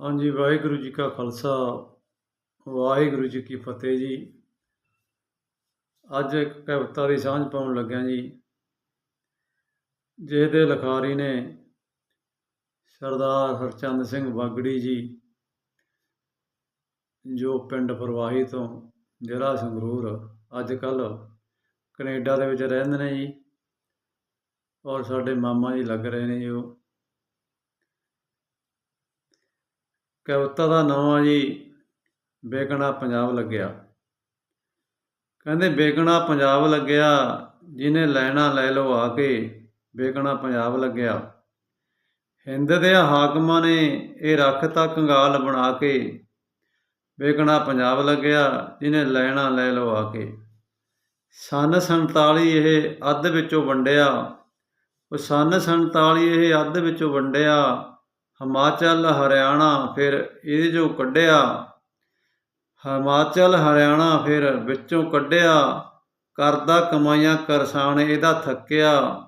ਹਾਂਜੀ, ਵਾਹਿਗੁਰੂ ਜੀ ਕਾ ਖਾਲਸਾ, ਵਾਹਿਗੁਰੂ ਜੀ ਕੀ ਫਤਿਹ ਜੀ। ਅੱਜ ਇੱਕ ਕਵਿਤਾ ਦੀ ਸਾਂਝ ਪਾਉਣ ਲੱਗਿਆ ਜੀ। ਜਿਹਦੇ ਲਿਖਾਰੀ ਨੇ ਸਰਦਾਰ ਹਰਚੰਦ ਸਿੰਘ ਬਾਗੜੀ ਜੀ, ਜੋ ਪਿੰਡ ਪ੍ਰਵਾਹੀ ਤੋਂ ਜ਼ਿਲ੍ਹਾ ਸੰਗਰੂਰ ਅੱਜ ਕੱਲ ਕੈਨੇਡਾ ਦੇ ਵਿੱਚ ਰਹਿੰਦੇ ਨੇ ਜੀ। ਔਰ ਸਾਡੇ ਮਾਮਾ ਜੀ ਲੱਗ ਰਹੇ ਨੇ ਜੀ ਉਹ। ਕਵਿਤਾ ਦਾ ਨਾਮ ਆ ਜੀ ਬੇਗਣਾ ਪੰਜਾਬ ਲੱਗਿਆ। ਕਹਿੰਦੇ ਬੇਗਣਾ ਪੰਜਾਬ ਲੱਗਿਆ, ਜਿਹਨੇ ਲੈਣਾ ਲੈ ਲਓ ਆ ਕੇ ਬੇਗਣਾ ਪੰਜਾਬ ਲੱਗਿਆ। ਹਿੰਦ ਦੇ ਹਾਕਮਾਂ ਨੇ ਇਹ ਰੱਖਤਾ ਕੰਗਾਲ ਬਣਾ ਕੇ, ਬੇਗਣਾ ਪੰਜਾਬ ਲੱਗਿਆ, ਜਿਹਨੇ ਲੈਣਾ ਲੈ ਲਓ ਆ ਕੇ। ਸਨ 47 ਇਹ ਅੱਧ ਵਿੱਚੋਂ ਵੰਡਿਆ, ਉਹ ਸਨ 47 ਇਹ ਅੱਧ ਵਿੱਚੋਂ ਵੰਡਿਆ ਹਿਮਾਚਲ, ਹਰਿਆਣਾ, ਫਿਰ ਇਹ ਜੋ ਕੱਢਿਆ। ਹਿਮਾਚਲ, ਹਰਿਆਣਾ, ਫਿਰ ਵਿੱਚੋਂ ਕੱਢਿਆ। ਕਰਦਾ ਕਮਾਈਆਂ ਕਰਸਾਣ ਇਹਦਾ ਥੱਕਿਆ।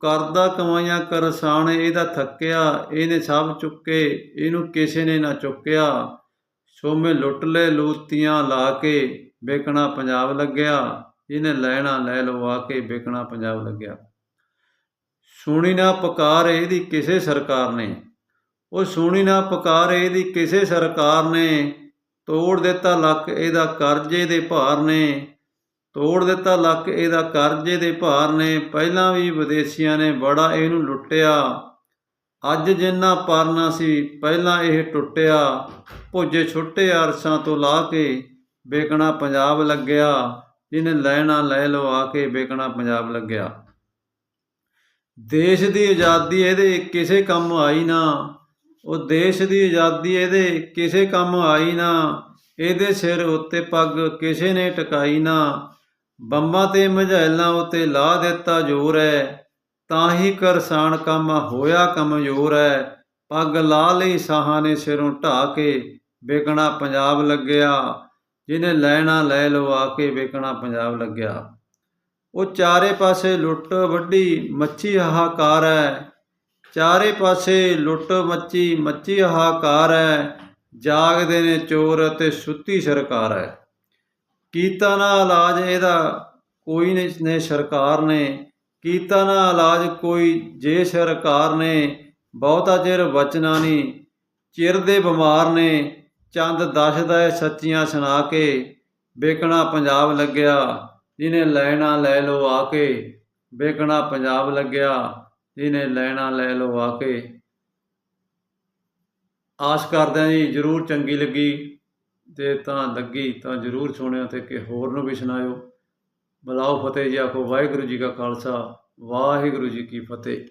ਕਰਦਾ ਕਮਾਈਆਂ ਕਰਸਾਣ ਇਹਦਾ ਥੱਕਿਆ। ਇਹਨੇ ਸਭ ਚੁੱਕੇ, ਇਹਨੂੰ ਕਿਸੇ ਨੇ ਨਾ ਚੁੱਕਿਆ। ਸੋਮੇ ਲੁੱਟ ਲੈ ਲੂਤੀਆਂ ਲਾ ਕੇ ਵੇਕਣਾ ਪੰਜਾਬ ਲੱਗਿਆ। ਇਹਨੇ ਲੈਣਾ ਲੈ ਲਵਾ ਕੇ, ਵੇਖਣਾ ਪੰਜਾਬ ਲੱਗਿਆ। ਸੁਣੀ ਨਾ ਪੁਕਾਰ ਇਹਦੀ ਕਿਸੇ ਸਰਕਾਰ ਨੇ। ਉਹ ਸੁਣੀ ਨਾ ਪੁਕਾਰ ਇਹਦੀ ਕਿਸੇ ਸਰਕਾਰ ਨੇ, ਤੋੜ ਦਿੱਤਾ ਲੱਕ ਇਹਦਾ ਕਰਜ਼ੇ ਦੇ ਭਾਰ ਨੇ। ਤੋੜ ਦਿੱਤਾ ਲੱਕ ਇਹਦਾ ਕਰਜ਼ੇ ਦੇ ਭਾਰ ਨੇ, ਪਹਿਲਾਂ ਵੀ ਵਿਦੇਸ਼ੀਆਂ ਨੇ ਬੜਾ ਇਹਨੂੰ ਲੁੱਟਿਆ। ਅੱਜ ਜਿੰਨਾ ਪਰਨਾ ਸੀ, ਪਹਿਲਾਂ ਇਹ ਟੁੱਟਿਆ। ਭੁੱਜੇ ਛੁੱਟੇ ਅਰਸਾਂ ਤੋਂ ਲਾ ਕੇ ਵੇਕਣਾ ਪੰਜਾਬ ਲੱਗਿਆ। ਜਿਹਨੇ ਲੈਣਾ ਲੈ ਲਵਾ ਕੇ ਵੇਕਣਾ ਪੰਜਾਬ ਲੱਗਿਆ। ਦੇਸ਼ ਦੀ ਆਜ਼ਾਦੀ ਇਹਦੇ ਕਿਸੇ ਕੰਮ ਆਈ ਨਾ। ਉਹ ਦੇਸ਼ ਦੀ ਆਜ਼ਾਦੀ ਇਹਦੇ ਕਿਸੇ ਕੰਮ ਆਈ ਨਾ, ਇਹਦੇ ਸਿਰ ਉੱਤੇ ਪੱਗ ਕਿਸੇ ਨੇ ਟਿਕਾਈ ਨਾ। ਬੰਬਾਂ ਤੇ ਮਝੈਲਾਂ ਉੱਤੇ ਲਾ ਦਿੱਤਾ ਜ਼ੋਰ ਹੈ ਤਾਂ ਹੀ ਕਰਸਾਨ ਕੰਮ ਹੋਇਆ ਕਮਜ਼ੋਰ ਹੈ ਪੱਗ ਲਾ ਲਈ ਸਾਹਾਂ ਨੇ ਸਿਰੋਂ ਢਾ ਕੇ ਵੇਕਣਾ ਪੰਜਾਬ ਲੱਗਿਆ, ਜਿਹਨੇ ਲੈਣਾ ਲੈ ਲਓ ਆ ਕੇ ਵੇਕਣਾ ਪੰਜਾਬ ਲੱਗਿਆ। ਉਹ ਚਾਰੇ ਪਾਸੇ ਲੁੱਟ ਵੱਡੀ ਮੱਛੀ ਹਾਹਾਕਾਰ ਹੈ ਚਾਰੇ ਪਾਸੇ ਲੁੱਟ ਮੱਚੀ ਮੱਚੀ ਹਾਕਾਰ ਹੈ। ਜਾਗਦੇ ਨੇ ਚੋਰ ਅਤੇ ਸੁੱਤੀ ਸਰਕਾਰ ਹੈ। ਕੀਤਾ ਨਾ ਇਲਾਜ ਇਹਦਾ ਕੋਈ ਨਹੀਂ ਨੇ ਸਰਕਾਰ ਨੇ। ਕੀਤਾ ਨਾ ਇਲਾਜ ਕੋਈ ਜੇ ਸਰਕਾਰ ਨੇ। ਬਹੁਤਾ ਚਿਰ ਬਚਣਾ ਨਹੀਂ ਚਿਰ ਦੇ ਬਿਮਾਰ ਨੇ। ਚੰਦ ਦੱਸਦਾ ਹੈ ਸੱਚੀਆਂ ਸੁਣਾ ਕੇ। ਵੇਖਣਾ ਪੰਜਾਬ ਲੱਗਿਆ। ਜਿਹਨੇ ਲੈਣਾ ਲੈ ਲਓ ਆ ਕੇ। ਵੇਕਣਾ ਪੰਜਾਬ ਲੱਗਿਆ। ਜਿਹਨੇ ਲੈਣਾ ਲੈ ਲਓ ਆ ਕੇ। ਆਸ ਕਰਦੇ ਹਾਂ ਜੀ ਜਰੂਰ ਚੰਗੀ ਲੱਗੀ ਤੇ ਤਾਂ ਲੱਗੀ, ਤਾਂ ਜਰੂਰ ਸੁਣਿਓ ਤੇ ਕਿ ਹੋਰ ਨੂੰ ਵੀ ਸੁਣਾਇਓ। ਬਲਾਓ ਫਤਿਹ ਜੀ, ਆਖੋ ਵਾਹਿਗੁਰੂ ਜੀ ਕਾ ਖਾਲਸਾ, ਵਾਹਿਗੁਰੂ ਜੀ ਕੀ ਫਤਿਹ।